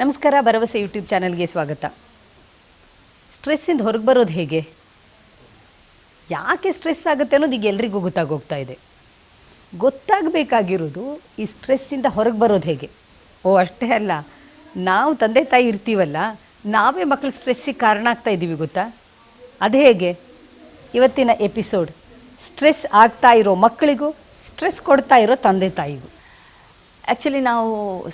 ನಮಸ್ಕಾರ, ಭರವಸೆ ಯೂಟ್ಯೂಬ್ ಚಾನಲ್ಗೆ ಸ್ವಾಗತ. ಸ್ಟ್ರೆಸ್ಸಿಂದ ಹೊರಗೆ ಬರೋದು ಹೇಗೆ? ಯಾಕೆ ಸ್ಟ್ರೆಸ್ ಆಗುತ್ತೆ ಅನ್ನೋದು ಈಗ ಎಲ್ರಿಗೂ ಗೊತ್ತಾಗೋಗ್ತಾ ಇದೆ. ಗೊತ್ತಾಗಬೇಕಾಗಿರೋದು ಈ ಸ್ಟ್ರೆಸ್ಸಿಂದ ಹೊರಗೆ ಬರೋದು ಹೇಗೆ? ಓ, ಅಷ್ಟೇ ಅಲ್ಲ. ನಾವು ತಂದೆ ತಾಯಿ ಇರ್ತೀವಲ್ಲ, ನಾವೇ ಮಕ್ಳಿಗೆ ಸ್ಟ್ರೆಸ್ಸಿಗೆ ಕಾರಣ ಆಗ್ತಾ ಇದ್ದೀವಿ ಗೊತ್ತಾ? ಅದು ಹೇಗೆ? ಇವತ್ತಿನ ಎಪಿಸೋಡ್ ಸ್ಟ್ರೆಸ್ ಆಗ್ತಾ ಇರೋ ಮಕ್ಕಳಿಗೂ ಸ್ಟ್ರೆಸ್ ಕೊಡ್ತಾ ಇರೋ ತಂದೆ ತಾಯಿಗೂ. ಆ್ಯಕ್ಚುಲಿ ನಾವು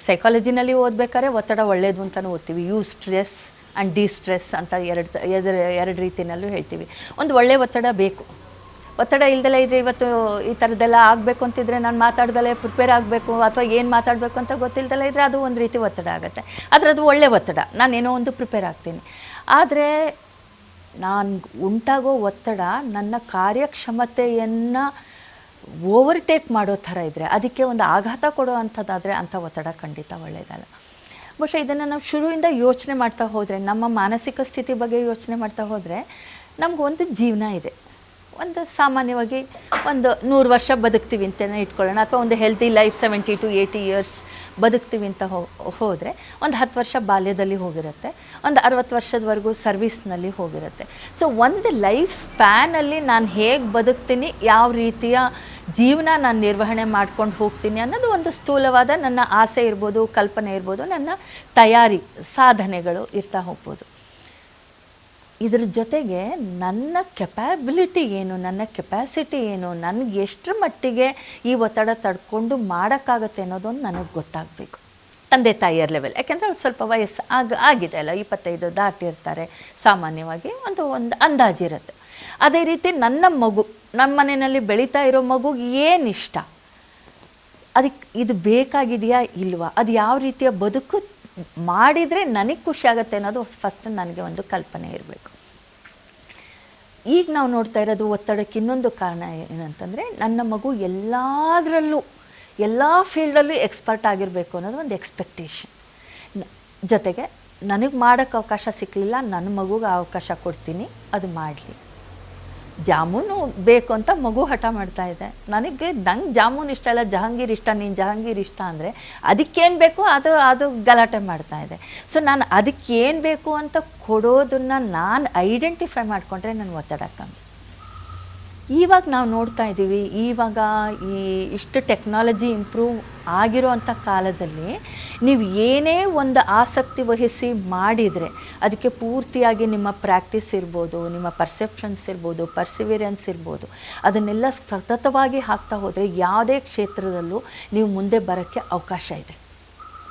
ಸೈಕಾಲಜಿನಲ್ಲಿ ಓದಬೇಕಾದ್ರೆ ಒತ್ತಡ ಒಳ್ಳೆಯದು ಅಂತಲೂ ಓದ್ತೀವಿ. Eustress and distress ಅಂತ ಎರಡು ಎರಡು ಎರಡು ರೀತಿಯಲ್ಲೂ ಹೇಳ್ತೀವಿ. ಒಂದು ಒಳ್ಳೆಯ ಒತ್ತಡ ಬೇಕು. ಒತ್ತಡ ಇಲ್ದಲೇ ಇದ್ರೆ ಇವತ್ತು ಈ ಥರದ್ದೆಲ್ಲ ಆಗಬೇಕು ಅಂತಿದ್ರೆ ನಾನು ಮಾತಾಡ್ದಲೇ ಪ್ರಿಪೇರ್ ಆಗಬೇಕು ಅಥವಾ ಏನು ಮಾತಾಡಬೇಕು ಅಂತ ಗೊತ್ತಿಲ್ದಲೇ ಇದ್ದರೆ ಅದು ಒಂದು ರೀತಿ ಒತ್ತಡ ಆಗುತ್ತೆ. ಆದರೆ ಅದು ಒಳ್ಳೆಯ ಒತ್ತಡ ನಾನೇನೋ ಒಂದು ಪ್ರಿಪೇರ್ ಆಗ್ತೀನಿ. ಆದರೆ ನಾನು ಉಂಟಾಗೋ ಒತ್ತಡ ನನ್ನ ಕಾರ್ಯಕ್ಷಮತೆಯನ್ನು ಓವರ್ಟೇಕ್ ಮಾಡೋ ಥರ ಇದ್ದರೆ ಅದಕ್ಕೆ ಒಂದು ಆಘಾತ ಕೊಡೋ ಅಂಥದ್ದಾದರೆ ಅಂಥ ಒತ್ತಡ ಖಂಡಿತ ಒಳ್ಳೆಯದಲ್ಲ. ಬಹುಶಃ ಇದನ್ನು ನಾವು ಶುರುವಿಂದ ಯೋಚನೆ ಮಾಡ್ತಾ ಹೋದರೆ, ನಮ್ಮ ಮಾನಸಿಕ ಸ್ಥಿತಿ ಬಗ್ಗೆ ಯೋಚನೆ ಮಾಡ್ತಾ ಹೋದರೆ ನಮಗೊಂದು ಜೀವನ ಇದೆ. ಒಂದು ಸಾಮಾನ್ಯವಾಗಿ ಒಂದು ನೂರು ವರ್ಷ ಬದುಕ್ತೀವಿ ಅಂತಲೇ ಇಟ್ಕೊಳ್ಳೋಣ, ಅಥವಾ ಒಂದು healthy life seventy to eighty years ಬದುಕ್ತೀವಿ ಅಂತ ಹೋದರೆ, ಒಂದು ಹತ್ತು ವರ್ಷ ಬಾಲ್ಯದಲ್ಲಿ ಹೋಗಿರುತ್ತೆ, ಒಂದು ಅರವತ್ತು ವರ್ಷದವರೆಗೂ ಸರ್ವಿಸ್ನಲ್ಲಿ ಹೋಗಿರುತ್ತೆ. ಸೊ ಒಂದು ಲೈಫ್ ಸ್ಪ್ಯಾನಲ್ಲಿ ನಾನು ಹೇಗೆ ಬದುಕ್ತೀನಿ, ಯಾವ ರೀತಿಯ ಜೀವನ ನಾನು ನಿರ್ವಹಣೆ ಮಾಡ್ಕೊಂಡು ಹೋಗ್ತೀನಿ ಅನ್ನೋದು ಒಂದು ಸ್ಥೂಲವಾದ ನನ್ನ ಆಸೆ ಇರ್ಬೋದು, ಕಲ್ಪನೆ ಇರ್ಬೋದು, ನನ್ನ ತಯಾರಿ ಸಾಧನೆಗಳು ಇರ್ತಾ ಹೋಗ್ಬೋದು. ಇದ್ರ ಜೊತೆಗೆ ನನ್ನ ಕೆಪ್ಯಾಬಿಲಿಟಿ ಏನು, ನನ್ನ ಕೆಪ್ಯಾಸಿಟಿ ಏನು, ನನಗೆ ಎಷ್ಟರ ಮಟ್ಟಿಗೆ ಈ ಒತ್ತಡ ತಡ್ಕೊಂಡು ಮಾಡೋಕ್ಕಾಗತ್ತೆ ಅನ್ನೋದೊಂದು ನನಗೆ ಗೊತ್ತಾಗಬೇಕು. ತಂದೆ ತಾಯಿಯರ ಲೆವೆಲ್ ಯಾಕೆಂದರೆ ಅವ್ರು ಸ್ವಲ್ಪ ವಯಸ್ಸು ಆಗ, ಆಗಿದೆ ಅಲ್ಲ, ಇಪ್ಪತ್ತೈದು ದಾಟಿರ್ತಾರೆ. ಸಾಮಾನ್ಯವಾಗಿ ಒಂದು ಒಂದು ಅಂದಾಜಿರುತ್ತೆ ಅದೇ ರೀತಿ ನನ್ನ ಮಗು ನಮ್ಮ ಮನೆಯಲ್ಲಿ ಬೆಳೀತಾ ಇರೋ ಮಗು ಏನು ಇಷ್ಟ ಅದಕ್ಕೆ ಇದು ಬೇಕಾಗಿದೆಯಾ ಇಲ್ವಾ? ಅದು ಯಾವ ರೀತಿಯ ಬದುಕು ಮಾಡಿದರೆ ನನಗೆ ಖುಷಿ ಆಗುತ್ತೆ ಅನ್ನೋದು ಫಸ್ಟ್ ನನಗೆ ಒಂದು ಕಲ್ಪನೆ ಇರಬೇಕು. ಈಗ ನಾವು ನೋಡ್ತಾ ಇರೋದು ಒತ್ತಡಕ್ಕೆ ಇನ್ನೊಂದು ಕಾರಣ ಏನಂತಂದರೆ ನನ್ನ ಮಗು ಎಲ್ಲದರಲ್ಲೂ, ಎಲ್ಲ ಫೀಲ್ಡಲ್ಲೂ ಎಕ್ಸ್ಪರ್ಟ್ ಆಗಿರಬೇಕು ಅನ್ನೋದು ಒಂದು ಎಕ್ಸ್ಪೆಕ್ಟೇಷನ್ ಜೊತೆಗೆ ನನಗೆ ಮಾಡೋಕ್ಕೆ ಅವಕಾಶ ಸಿಕ್ಕಲಿಲ್ಲ ನನ್ನ ಮಗುಗೆ ಅವಕಾಶ ಕೊಡ್ತೀನಿ, ಅದು ಮಾಡಲಿ. ಜಾಮೂನು ಬೇಕು ಅಂತ ಮಗು ಹಠ ಮಾಡ್ತಾ ಇದೆ. ನನಗೆ ನಂಗೆ ಜಾಮೂನ್ ಇಷ್ಟ ಇಲ್ಲ, ಜಹಾಂಗೀರ್ ಇಷ್ಟ, ನೀನು ಜಹಾಂಗೀರ್ ಇಷ್ಟ ಅಂದರೆ ಅದಕ್ಕೇನು ಬೇಕು ಅದು ಅದು ಗಲಾಟೆ ಮಾಡ್ತಾ ಇದೆ. ಸೊ ನಾನು ಅದಕ್ಕೇನು ಬೇಕು ಅಂತ ಕೊಡೋದನ್ನು ನಾನು ಐಡೆಂಟಿಫೈ ಮಾಡಿಕೊಂಡ್ರೆ ನನ್ನ ಒತ್ತಡ ಕಮ್ಮಿ. ಇವಾಗ ನಾವು ನೋಡ್ತಾ ಇದ್ದೀವಿ ಇವಾಗ ಈ ಇಷ್ಟು ಟೆಕ್ನಾಲಜಿ ಇಂಪ್ರೂವ್ ಆಗಿರೋ ಅಂಥ ಕಾಲದಲ್ಲಿ ನೀವು ಏನೇ ಒಂದು ಆಸಕ್ತಿ ವಹಿಸಿ ಮಾಡಿದರೆ ಅದಕ್ಕೆ ಪೂರ್ತಿಯಾಗಿ ನಿಮ್ಮ ಪ್ರಾಕ್ಟೀಸ್ ಇರ್ಬೋದು, ನಿಮ್ಮ ಪರ್ಸೆಪ್ಷನ್ಸ್ ಇರ್ಬೋದು, ಪರ್ಸಿವಿರೆನ್ಸ್ ಇರ್ಬೋದು, ಅದನ್ನೆಲ್ಲ ಸತತವಾಗಿ ಹಾಕ್ತಾ ಹೋದರೆ ಯಾವುದೇ ಕ್ಷೇತ್ರದಲ್ಲೂ ನೀವು ಮುಂದೆ ಬರೋಕ್ಕೆ ಅವಕಾಶ ಇದೆ.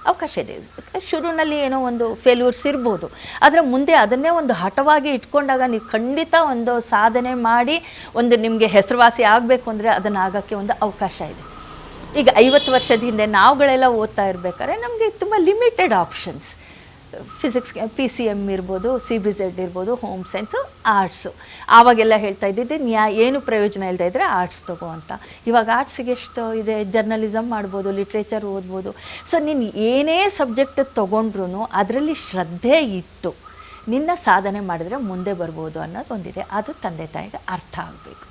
ಅವಕಾಶ ಇದೆ. ಶುರುವಿನಲ್ಲಿ ಏನೋ ಒಂದು ಫೇಲ್ಯೂರ್ಸ್ ಇರ್ಬೋದು. ಆದರೆ ಮುಂದೆ ಅದನ್ನೇ ಒಂದು ಹಠವಾಗಿ ಇಟ್ಕೊಂಡಾಗ ನೀವು ಖಂಡಿತ ಒಂದು ಸಾಧನೆ ಮಾಡಿ ಒಂದು ನಿಮಗೆ ಹೆಸರುವಾಸಿ ಆಗಬೇಕು ಅಂದರೆ ಅದನ್ನು ಆಗೋಕ್ಕೆ ಒಂದು ಅವಕಾಶ ಇದೆ. ಈಗ ಐವತ್ತು ವರ್ಷದ ಹಿಂದೆ ನಾವುಗಳೆಲ್ಲ ಓದ್ತಾ ಇರಬೇಕಾದ್ರೆ ನಮಗೆ ತುಂಬ limited options physics P C M ಇರ್ಬೋದು ಸಿ ಬಿ ಝೆಡ್ ಇರ್ಬೋದು ಹೋಮ್ ಸೈನ್ಸು ಆರ್ಟ್ಸು ಆವಾಗೆಲ್ಲ ಹೇಳ್ತಾ ಇದ್ದಿದ್ದೆ, ನ್ಯಾ, ಏನು ಪ್ರಯೋಜನ ಇಲ್ಲದೆ ಇದ್ದರೆ ಆರ್ಟ್ಸ್ ತಗೋ ಅಂತ. ಇವಾಗ ಆರ್ಟ್ಸಿಗೆ ಎಷ್ಟು ಇದೆ ಜರ್ನಲಿಸಮ್ ಮಾಡ್ಬೋದು ಲಿಟ್ರೇಚರ್ ಓದ್ಬೋದು. ಸೊ ನೀನು ಏನೇ ಸಬ್ಜೆಕ್ಟ್ ತೊಗೊಂಡ್ರೂ ಅದರಲ್ಲಿ ಶ್ರದ್ಧೆ ಇಟ್ಟು ನಿನ್ನ ಸಾಧನೆ ಮಾಡಿದ್ರೆ ಮುಂದೆ ಬರ್ಬೋದು ಅನ್ನೋದು ಒಂದಿದೆ ಅದು ತಂದೆ ತಾಯಿಗೆ ಅರ್ಥ ಆಗಬೇಕು.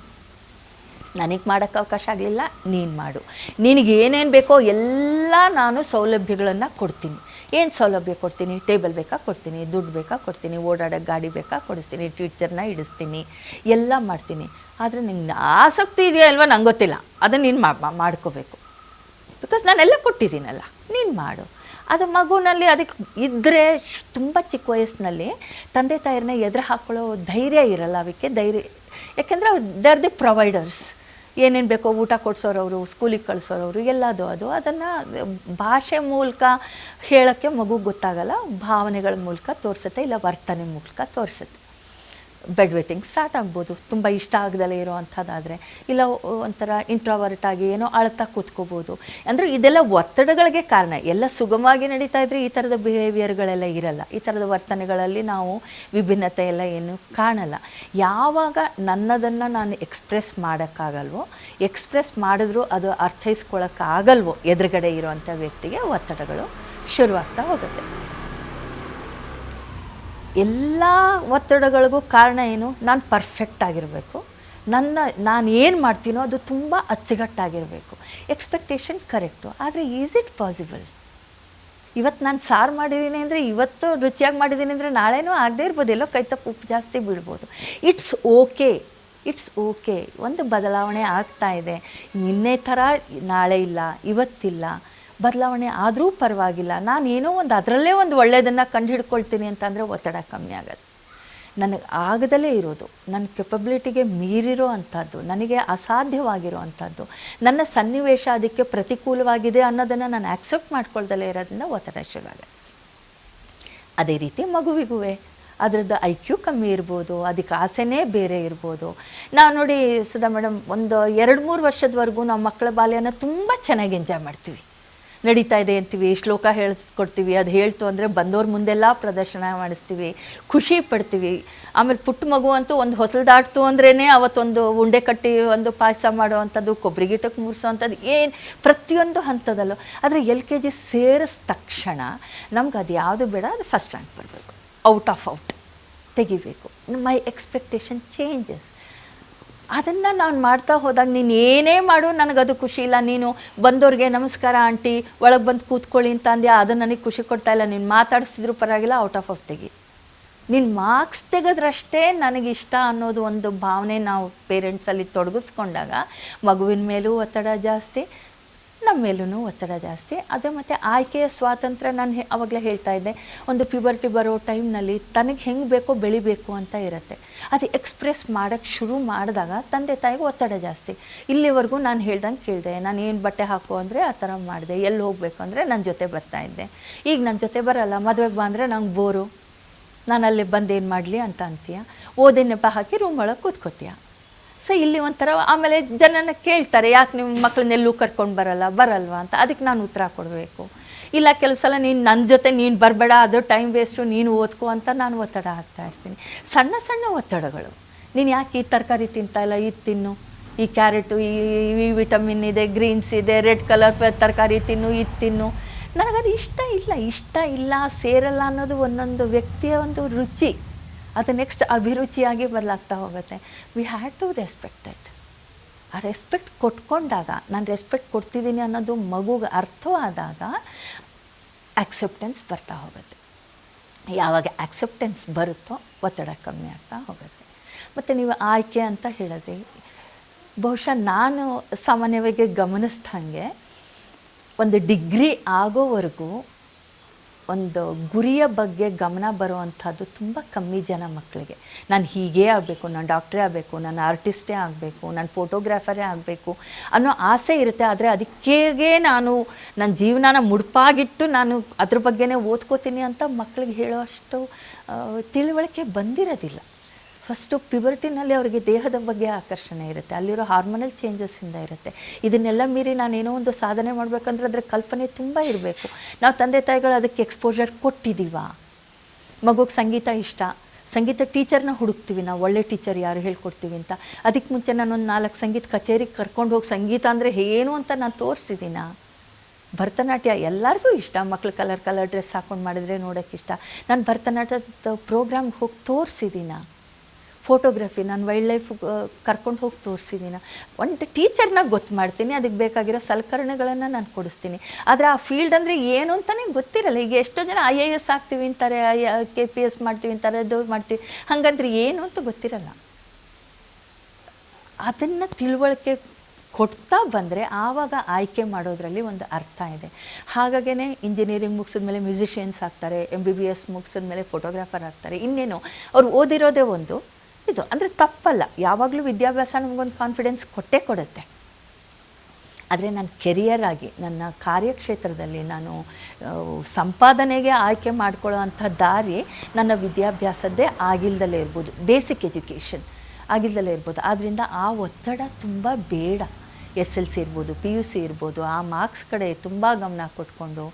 ನನಗೆ ಮಾಡೋಕ್ಕೆ ಅವಕಾಶ ಆಗಲಿಲ್ಲ, ನೀನು ಮಾಡು. ನಿನಗೆ ಏನೇನು ಬೇಕೋ ಎಲ್ಲ ನಾನು ಸೌಲಭ್ಯಗಳನ್ನು ಕೊಡ್ತೀನಿ. ಏನು ಸೌಲಭ್ಯ ಕೊಡ್ತೀನಿ? ಟೇಬಲ್ ಬೇಕಾ ಕೊಡ್ತೀನಿ, ದುಡ್ಡು ಬೇಕಾ ಕೊಡ್ತೀನಿ ಓಡಾಡೋಕ್ಕೆ ಗಾಡಿ ಬೇಕಾ ಕೊಡಿಸ್ತೀನಿ, ಟೀಚರ್ನ ಇಡಿಸ್ತೀನಿ, ಎಲ್ಲ ಮಾಡ್ತೀನಿ. ಆದರೆ ನಿನ್ನ ಆಸಕ್ತಿ ಇದೆಯಾ ಅಲ್ವಾ ನಂಗೆ ಗೊತ್ತಿಲ್ಲ. ಅದನ್ನು ನೀನು ಮಾಡ್ಕೋಬೇಕು. ಬಿಕಾಸ್ ನಾನೆಲ್ಲ ಕೊಟ್ಟಿದ್ದೀನಲ್ಲ, ನೀನು ಮಾಡು. ಅದು ಮಗುನಲ್ಲಿ ಅದಕ್ಕೆ ಇದ್ದರೆ ತುಂಬ ಚಿಕ್ಕ ವಯಸ್ಸಿನಲ್ಲಿ ತಂದೆ ತಾಯಿರನ್ನ ಎದುರು ಹಾಕ್ಕೊಳ್ಳೋ ಧೈರ್ಯ ಇರಲ್ಲ ಅದಕ್ಕೆ ಧೈರ್ಯ. ಯಾಕೆಂದರೆ ದೇ ಆರ್ ದಿ ಪ್ರೊವೈಡರ್ಸ್ ಏನೇನು ಬೇಕೋ ಊಟ ಕೊಡಿಸೋರವರು ಸ್ಕೂಲಿಗೆ ಕಳಿಸೋರವರು ಎಲ್ಲದು ಅದು. ಅದನ್ನು ಭಾಷೆ ಮೂಲಕ ಹೇಳೋಕ್ಕೆ ಮಗು ಗೊತ್ತಾಗಲ್ಲ, ಭಾವನೆಗಳ ಮೂಲಕ ತೋರಿಸುತ್ತೆ, ಇಲ್ಲ ವರ್ತನೆ ಮೂಲಕ ತೋರಿಸುತ್ತೆ. ಬೆಡ್ ವೆಟ್ಟಿಂಗ್ ಸ್ಟಾರ್ಟ್ ಆಗ್ಬೋದು. ತುಂಬ ಇಷ್ಟ ಆಗದಲ್ಲೇ ಇರೋ ಅಂಥದ್ದಾದರೆ ಇಲ್ಲ ಒಂಥರ ಇಂಟ್ರಾವರ್ಟ್ ಆಗಿ ಏನೋ ಅಳ್ತಾ ಕೂತ್ಕೋಬೋದು. ಅಂದರೆ ಇದೆಲ್ಲ ಒತ್ತಡಗಳಿಗೆ ಕಾರಣ. ಎಲ್ಲ ಸುಗಮವಾಗಿ ನಡೀತಾ ಇದ್ರೆ ಈ ಥರದ ಬಿಹೇವಿಯರ್ಗಳೆಲ್ಲ ಇರಲ್ಲ. ಈ ಥರದ ವರ್ತನೆಗಳಲ್ಲಿ ನಾವು ವಿಭಿನ್ನತೆ ಎಲ್ಲ ಏನು ಕಾಣಲ್ಲ. ಯಾವಾಗ ನನ್ನದನ್ನು ನಾನು ಎಕ್ಸ್ಪ್ರೆಸ್ ಮಾಡೋಕ್ಕಾಗಲ್ವೋ ಎಕ್ಸ್ಪ್ರೆಸ್ ಮಾಡಿದ್ರೂ ಅದು ಅರ್ಥೈಸ್ಕೊಳ್ಳೋಕ್ಕಾಗಲ್ವೋ ಎದುರುಗಡೆ ಇರುವಂಥ ವ್ಯಕ್ತಿಗೆ ಒತ್ತಡಗಳು ಶುರುವಾಗ್ತಾ ಹೋಗುತ್ತೆ. ಎಲ್ಲ ಒತ್ತಡಗಳಿಗೂ ಕಾರಣ ಏನು? ನಾನು ಪರ್ಫೆಕ್ಟ್ ಆಗಿರಬೇಕು. ನನ್ನ, ನಾನು ಏನು ಮಾಡ್ತೀನೋ ಅದು ತುಂಬ ಅಚ್ಚುಗಟ್ಟಾಗಿರಬೇಕು ಎಕ್ಸ್ಪೆಕ್ಟೇಷನ್ ಕರೆಕ್ಟು ಆದರೆ ಈಸ್ ಇಟ್ ಪಾಸಿಬಲ್ ಇವತ್ತು ನಾನು ಸಾರು ಮಾಡಿದ್ದೀನಿ ಅಂದರೆ ಇವತ್ತು ರುಚಿಯಾಗಿ ಮಾಡಿದ್ದೀನಿ ಅಂದರೆ ನಾಳೆನೂ ಆಗದೇ ಇರ್ಬೋದು. ಎಲ್ಲೋ ಕೈ ತಪ್ಪು ಉಪ್ಪು ಜಾಸ್ತಿ ಬೀಳ್ಬೋದು ಇಟ್ಸ್ ಓಕೆ ಇಟ್ಸ್ ಓಕೆ ಒಂದು ಬದಲಾವಣೆ ಆಗ್ತಾ ಇದೆ. ನಿನ್ನೆ ಥರ ನಾಳೆ ಇಲ್ಲ, ಇವತ್ತಿಲ್ಲ. ಬದಲಾವಣೆ ಆದರೂ ಪರವಾಗಿಲ್ಲ. ನಾನು ಏನೋ ಒಂದು ಅದರಲ್ಲೇ ಒಂದು ಒಳ್ಳೆಯದನ್ನು ಕಂಡು ಹಿಡ್ಕೊಳ್ತೀನಿ ಅಂತಂದರೆ ಒತ್ತಡ ಕಮ್ಮಿ ಆಗುತ್ತೆ. ನನಗೆ ಆಗದಲೇ ಇರೋದು, ನನ್ನ ಕೆಪಬಿಲಿಟಿಗೆ ಮೀರಿರೋ ಅಂಥದ್ದು ನನಗೆ ಅಸಾಧ್ಯವಾಗಿರೋ ಅಂಥದ್ದು ನನ್ನ ಸನ್ನಿವೇಶ ಅದಕ್ಕೆ ಪ್ರತಿಕೂಲವಾಗಿದೆ ಅನ್ನೋದನ್ನು ನಾನು ಆಕ್ಸೆಪ್ಟ್ ಮಾಡ್ಕೊಳ್ದಲೇ ಇರೋದ್ರಿಂದ ಒತ್ತಡ ಶುರುವಾಗುತ್ತೆ ಅದೇ ರೀತಿ ಮಗುವಿಗೂ ಅದರದ್ದು ಐ ಕ್ಯೂ ಕಮ್ಮಿ ಇರ್ಬೋದು, ಅದಕ್ಕೆ ಆಸೆನೇ ಬೇರೆ ಇರ್ಬೋದು. ನಾವು ನೋಡಿ ಸುಧಾ ಮೇಡಮ್ ಒಂದು ಎರಡು ಮೂರು ವರ್ಷದವರೆಗೂ ನಾವು ಮಕ್ಕಳ ಬಾಲ್ಯನ ತುಂಬ ಚೆನ್ನಾಗಿ ಎಂಜಾಯ್ ಮಾಡ್ತೀವಿ. ನಡೀತಾ ಇದೆ ಅಂತೀವಿ, ಶ್ಲೋಕ ಹೇಳ್ಕೊಡ್ತೀವಿ, ಅದು ಹೇಳ್ತು ಅಂದರೆ ಬಂದವ್ರ ಮುಂದೆಲ್ಲ ಪ್ರದರ್ಶನ ಮಾಡಿಸ್ತೀವಿ, ಖುಷಿ ಪಡ್ತೀವಿ. ಆಮೇಲೆ ಪುಟ್ಟ ಮಗು ಅಂತೂ ಒಂದು ಹೊಸಲ್ದಾಡ್ತು ಅಂದ್ರೇ ಅವತ್ತೊಂದು ಉಂಡೆ ಕಟ್ಟಿ ಒಂದು ಪಾಯಸ ಮಾಡುವಂಥದ್ದು ಕೊಬ್ಬರಿ ಗಿಟಕ್ಕೆ ಮುರಿಸೋ ಅಂಥದ್ದು, ಏನು ಪ್ರತಿಯೊಂದು ಹಂತದಲ್ಲೂ. ಆದರೆ ಎಲ್ ಕೆ ಜಿ ಸೇರಿಸ್ ತಕ್ಷಣ ನಮ್ಗೆ ಅದು ಯಾವುದು ಬೇಡ, ಅದು ಫಸ್ಟ್ ರ್ಯಾಂಕ್ ಬರಬೇಕು. ಔಟ್ ಆಫ್ ಔಟ್ ತೆಗಿಬೇಕು. ಮೈ ಎಕ್ಸ್ಪೆಕ್ಟೇಷನ್ ಚೇಂಜಸ್ ಅದನ್ನು ನಾನು ಮಾಡ್ತಾ ಹೋದಾಗ ನೀನು ಏನೇ ಮಾಡು, ನನಗದು ಖುಷಿ ಇಲ್ಲ. ನೀನು ಬಂದವ್ರಿಗೆ ನಮಸ್ಕಾರ ಆಂಟಿ, ಒಳಗೆ ಬಂದು ಕೂತ್ಕೊಳ್ಳಿ ಅಂತ ಅಂದೆ ಅದು ನನಗೆ ಖುಷಿ ಕೊಡ್ತಾ ಇಲ್ಲ. ನೀನು ಮಾತಾಡಿಸ್ತಿದ್ರು ಪರವಾಗಿಲ್ಲ ಔಟ್ ಆಫ್ ಔಟ್ ತೆಗಿ. ನೀನು ಮಾರ್ಕ್ಸ್ ತೆಗೆದ್ರಷ್ಟೇ ನನಗಿಷ್ಟ ಅನ್ನೋದು ಒಂದು ಭಾವನೆ ನಾವು ಪೇರೆಂಟ್ಸಲ್ಲಿ ತೊಡಗಿಸ್ಕೊಂಡಾಗ, ಮಗುವಿನ ಮೇಲೂ ಒತ್ತಡ ಜಾಸ್ತಿ ನಮ್ಮ ಮೇಲೂ ಒತ್ತಡ ಜಾಸ್ತಿ. ಅದೇ ಮತ್ತು ಆಯ್ಕೆಯ ಸ್ವಾತಂತ್ರ್ಯ ನಾನು ಅವಾಗಲೇ ಹೇಳ್ತಾ ಇದ್ದೆ. ಒಂದು ಪ್ಯೂಬರ್ಟಿ ಬರೋ ಟೈಮ್ನಲ್ಲಿ ತನಗೆ ಹೆಂಗೆ ಬೇಕೋ ಬೆಳಿಬೇಕು ಅಂತ ಇರುತ್ತೆ. ಅದು ಎಕ್ಸ್ಪ್ರೆಸ್ ಮಾಡೋಕ್ಕೆ ಶುರು ಮಾಡಿದಾಗ ತಂದೆ ತಾಯಿಗೆ ಒತ್ತಡ ಜಾಸ್ತಿ. ಇಲ್ಲಿವರೆಗೂ ನಾನು ಹೇಳ್ದಂಗೆ ಕೇಳಿದೆ. ನಾನು ಏನು ಬಟ್ಟೆ ಹಾಕು ಅಂದರೆ ಆ ಥರ ಮಾಡಿದೆ. ಎಲ್ಲಿ ಹೋಗಬೇಕು ಅಂದರೆ ನನ್ನ ಜೊತೆ ಬರ್ತಾ ಇದ್ದೆ. ಈಗ ನನ್ನ ಜೊತೆ ಬರಲ್ಲ. ಮದುವೆಗೆ ಬಾ ಅಂದರೆ ನಂಗೆ ಬೋರು. ನಾನು ಅಲ್ಲಿ ಬಂದು ಏನು ಮಾಡಲಿ ಅಂತ ಅಂತೀಯ? ನೆಪ ಹಾಕಿ ರೂಮ್ ಒಳಗೆ ಕೂತ್ಕೋತೀಯ? ಸೊ ಇಲ್ಲಿ ಒಂಥರ ಆಮೇಲೆ ಜನನ ಕೇಳ್ತಾರೆ, ಯಾಕೆ ನಿಮ್ಮ ಮಕ್ಕಳನ್ನೆಲ್ಲೂ ಕರ್ಕೊಂಡು ಬರಲ್ಲ, ಬರಲ್ವಾ ಅಂತ. ಅದಕ್ಕೆ ನಾನು ಉತ್ತರ ಕೊಡಬೇಕು. ಇಲ್ಲ, ಕೆಲವು ಸಲ ನೀನು ನನ್ನ ಜೊತೆ ನೀನು ಬರಬೇಡ, ಅದು ಟೈಮ್ ವೇಸ್ಟು ನೀನು ಓದ್ಕೋ ಅಂತ ನಾನು ಒತ್ತಡ ಹಾಕ್ತಾ ಇರ್ತೀನಿ. ಸಣ್ಣ ಸಣ್ಣ ಒತ್ತಡಗಳು. ನೀನು ಯಾಕೆ ಈ ತರಕಾರಿ ತಿಂತಾ ಇಲ್ಲ, ಇದು ತಿನ್ನು. ಈ ಕ್ಯಾರೆಟು, ಈ ಈ ವಿಟಮಿನ್ ಇದೆ, ಗ್ರೀನ್ಸ್ ಇದೆ, ರೆಡ್ ಕಲರ್ ತರಕಾರಿ ತಿನ್ನು, ಇದು ತಿನ್ನು. ನನಗದು ಇಷ್ಟ ಇಲ್ಲ ಇಷ್ಟ ಇಲ್ಲ, ಸೇರಲ್ಲ ಅನ್ನೋದು ಒಂದೊಂದು ವ್ಯಕ್ತಿಯ ಒಂದು ರುಚಿ. ಅದು ನೆಕ್ಸ್ಟ್ ಅಭಿರುಚಿಯಾಗಿ ಬದಲಾಗ್ತಾ ಹೋಗುತ್ತೆ. We had to respect that ಆ ರೆಸ್ಪೆಕ್ಟ್ ಕೊಟ್ಕೊಂಡಾಗ, ನಾನು ರೆಸ್ಪೆಕ್ಟ್ ಕೊಡ್ತಿದ್ದೀನಿ ಅನ್ನೋದು ಮಗುಗೆ ಅರ್ಥವಾದಾಗ ಆಕ್ಸೆಪ್ಟೆನ್ಸ್ ಬರ್ತಾ ಹೋಗುತ್ತೆ. ಯಾವಾಗ ಆಕ್ಸೆಪ್ಟೆನ್ಸ್ ಬರುತ್ತೋ ಒತ್ತಡ ಕಮ್ಮಿ ಆಗ್ತಾ ಹೋಗುತ್ತೆ. ಮತ್ತು ನೀವು ಆಯ್ಕೆ ಅಂತ ಹೇಳಿದ್ರಿ. ಬಹುಶಃ ನಾನು ಸಾಮಾನ್ಯವಾಗಿ ಗಮನಿಸ್ದಂಗೆ ಒಂದು ಡಿಗ್ರಿ ಆಗೋವರೆಗೂ ಒಂದು ಗುರಿಯ ಬಗ್ಗೆ ಗಮನ ಬರುವಂಥದ್ದು ತುಂಬ ಕಮ್ಮಿ ಜನ ಮಕ್ಕಳಿಗೆ. ನಾನು ಹೀಗೇ ಆಗಬೇಕು, ನಾನು ಡಾಕ್ಟ್ರೇ ಆಗಬೇಕು, ನಾನು ಆರ್ಟಿಸ್ಟೇ ಆಗಬೇಕು, ನಾನು ಫೋಟೋಗ್ರಾಫರೇ ಆಗಬೇಕು ಅನ್ನೋ ಆಸೆ ಇರುತ್ತೆ. ಆದರೆ ಅದಕ್ಕೇಗೆ ನಾನು ನನ್ನ ಜೀವನನ ಮುಡುಪಾಗಿಟ್ಟು ನಾನು ಅದ್ರ ಬಗ್ಗೆನೇ ಓದ್ಕೋತೀನಿ ಅಂತ ಮಕ್ಕಳಿಗೆ ಹೇಳೋ ಅಷ್ಟು ತಿಳುವಳಿಕೆ ಬಂದಿರೋದಿಲ್ಲ. ಫಸ್ಟು ಪ್ಯುಬರ್ಟಿನಲ್ಲಿ ಅವರಿಗೆ ದೇಹದ ಬಗ್ಗೆ ಆಕರ್ಷಣೆ ಇರುತ್ತೆ. ಅಲ್ಲಿರೋ ಹಾರ್ಮೋನಲ್ ಚೇಂಜಸ್ಸಿಂದ ಇರುತ್ತೆ. ಇದನ್ನೆಲ್ಲ ಮೀರಿ ನಾನೇನೋ ಒಂದು ಸಾಧನೆ ಮಾಡಬೇಕಂದ್ರೆ ಅದರ ಕಲ್ಪನೆ ತುಂಬ ಇರಬೇಕು. ನಾವು ತಂದೆ ತಾಯಿಗಳು ಅದಕ್ಕೆ ಎಕ್ಸ್ಪೋಜರ್ ಕೊಟ್ಟಿದ್ದೀವಾ ಮಗುಗೆ ಸಂಗೀತ ಇಷ್ಟ. ಸಂಗೀತ ಟೀಚರ್ನ ಹುಡುಕ್ತೀವಿ ನಾವು. ಒಳ್ಳೆ ಟೀಚರ್ ಯಾರು ಹೇಳ್ಕೊಡ್ತೀವಿ ಅಂತ. ಅದಕ್ಕೆ ಮುಂಚೆ ನಾನೊಂದು ನಾಲ್ಕು ಸಂಗೀತ ಕಚೇರಿಗೆ ಕರ್ಕೊಂಡು ಹೋಗಿ ಸಂಗೀತ ಅಂದರೆ ಏನು ಅಂತ ನಾನು ತೋರಿಸಿದ್ದೀನ ಭರತನಾಟ್ಯ ಎಲ್ಲರಿಗೂ ಇಷ್ಟ. ಮಕ್ಳು ಕಲರ್ ಕಲರ್ ಡ್ರೆಸ್ ಹಾಕೊಂಡು ಮಾಡಿದರೆ ನೋಡೋಕ್ಕೆ ಇಷ್ಟ. ನಾನು ಭರತನಾಟ್ಯದ ಪ್ರೋಗ್ರಾಮ್ಗೆ ಹೋಗಿ ತೋರಿಸಿದ್ದೀನ ಫೋಟೋಗ್ರಫಿ ನಾನು ವೈಲ್ಡ್ ಲೈಫ್ ಕರ್ಕೊಂಡು ಹೋಗಿ ತೋರಿಸಿದ್ದೀನ ಒಂದು ಟೀಚರ್ನ ಗೊತ್ತು ಮಾಡ್ತೀನಿ ಅದಕ್ಕೆ ಬೇಕಾಗಿರೋ ಸಲಕರಣೆಗಳನ್ನು ನಾನು ಕೊಡಿಸ್ತೀನಿ. ಆದರೆ ಆ ಫೀಲ್ಡ್ ಅಂದರೆ ಏನು ಅಂತಲೇ ಗೊತ್ತಿರಲ್ಲ. ಈಗ ಎಷ್ಟೋ ಜನ ಐ ಎ ಎಸ್ ಆಗ್ತೀವಿ ಅಂತಾರೆ ಐ ಕೆ ಪಿ ಎಸ್ ಮಾಡ್ತೀವಿ ಅಂತಾರೆ, ಅದು ಮಾಡ್ತೀವಿ. ಹಾಗಂದ್ರೆ ಏನು ಅಂತ ಗೊತ್ತಿರಲ್ಲ. ಅದನ್ನು ತಿಳುವಳಿಕೆ ಕೊಡ್ತಾ ಬಂದರೆ ಆವಾಗ ಆಯ್ಕೆ ಮಾಡೋದರಲ್ಲಿ ಒಂದು ಅರ್ಥ ಇದೆ. ಹಾಗಾಗೇ ಇಂಜಿನಿಯರಿಂಗ್ ಮುಗಿಸಿದ್ಮೇಲೆ ಮ್ಯೂಸಿಷಿಯನ್ಸ್ ಆಗ್ತಾರೆ ಎಂ ಬಿ ಬಿ ಎಸ್ ಮುಗಿಸಿದ್ಮೇಲೆ ಫೋಟೋಗ್ರಾಫರ್ ಆಗ್ತಾರೆ, ಇನ್ನೇನು. ಅವ್ರು ಓದಿರೋದೇ ಒಂದು. ಇದು ಅಂದರೆ ತಪ್ಪಲ್ಲ. ಯಾವಾಗಲೂ ವಿದ್ಯಾಭ್ಯಾಸ ನಮಗೊಂದು ಕಾನ್ಫಿಡೆನ್ಸ್ ಕೊಟ್ಟೇ ಕೊಡುತ್ತೆ. ಆದರೆ ನನ್ನ ಕೆರಿಯರ್ ಆಗಿ, ನನ್ನ ಕಾರ್ಯಕ್ಷೇತ್ರದಲ್ಲಿ ನಾನು ಸಂಪಾದನೆಗೆ ಆಯ್ಕೆ ಮಾಡ್ಕೊಳ್ಳೋ ಅಂಥ ದಾರಿ ನನ್ನ ವಿದ್ಯಾಭ್ಯಾಸದ್ದೇ ಆಗಿಲ್ದಲೇ ಇರ್ಬೋದು. ಬೇಸಿಕ್ ಎಜುಕೇಷನ್ ಆಗಿಲ್ದಲೇ ಇರ್ಬೋದು. ಆದ್ದರಿಂದ ಆ ಒತ್ತಡ ತುಂಬ ಬೇಡ. ಎಸ್ ಎಲ್ ಸಿ ಇರ್ಬೋದು ಪಿ ಯು ಸಿ ಇರ್ಬೋದು, ಆ ಮಾರ್ಕ್ಸ್ ಕಡೆ ತುಂಬ ಗಮನ ಕೊಟ್ಕೊಂಡು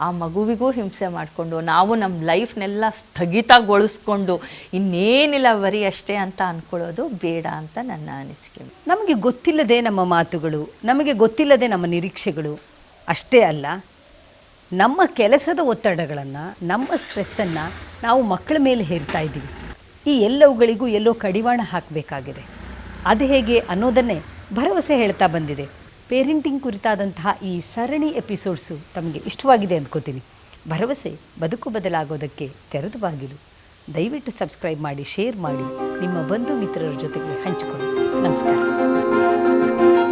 ಆ ಮಗುವಿಗೂ ಹಿಂಸೆ ಮಾಡಿಕೊಂಡು, ನಾವು ನಮ್ಮ ಲೈಫ್ನೆಲ್ಲ ಸ್ಥಗಿತಗೊಳಿಸ್ಕೊಂಡು, ಇನ್ನೇನಿಲ್ಲ ಬರೀ ಅಷ್ಟೇ ಅಂತ ಅಂದ್ಕೊಳ್ಳೋದು ಬೇಡ ಅಂತ ನನ್ನ ಅನಿಸಿಕೆ. ನಮಗೆ ಗೊತ್ತಿಲ್ಲದೆ ನಮ್ಮ ಮಾತುಗಳು, ನಮಗೆ ಗೊತ್ತಿಲ್ಲದೆ ನಮ್ಮ ನಿರೀಕ್ಷೆಗಳು, ಅಷ್ಟೇ ಅಲ್ಲ, ನಮ್ಮ ಕೆಲಸದ ಒತ್ತಡಗಳನ್ನು, ನಮ್ಮ ಸ್ಟ್ರೆಸ್ಸನ್ನು ನಾವು ಮಕ್ಕಳ ಮೇಲೆ ಹೇರ್ತಾ ಇದ್ದೀವಿ. ಈ ಎಲ್ಲವುಗಳಿಗೂ ಎಲ್ಲೋ ಕಡಿವಾಣ ಹಾಕಬೇಕಾಗಿದೆ. ಅದು ಹೇಗೆ ಅನ್ನೋದನ್ನೇ ಭರವಸೆ ಹೇಳ್ತಾ ಬಂದಿದೆ. ಪೇರೆಂಟಿಂಗ್ ಕುರಿತಾದಂತಹ ಈ ಸರಣಿ ಎಪಿಸೋಡ್ಸು ತಮಗೆ ಇಷ್ಟವಾಗಿದೆ ಅಂದ್ಕೋತೀನಿ ಭರವಸೆ, ಬದುಕು ಬದಲಾಗೋದಕ್ಕೆ ತೆರೆದು ಬಾಗಿಲು. ದಯವಿಟ್ಟು ಸಬ್ಸ್ಕ್ರೈಬ್ ಮಾಡಿ, ಶೇರ್ ಮಾಡಿ, ನಿಮ್ಮ ಬಂಧು ಮಿತ್ರರ ಜೊತೆಗೆ ಹಂಚಿಕೊಳ್ಳಿ. ನಮಸ್ಕಾರ.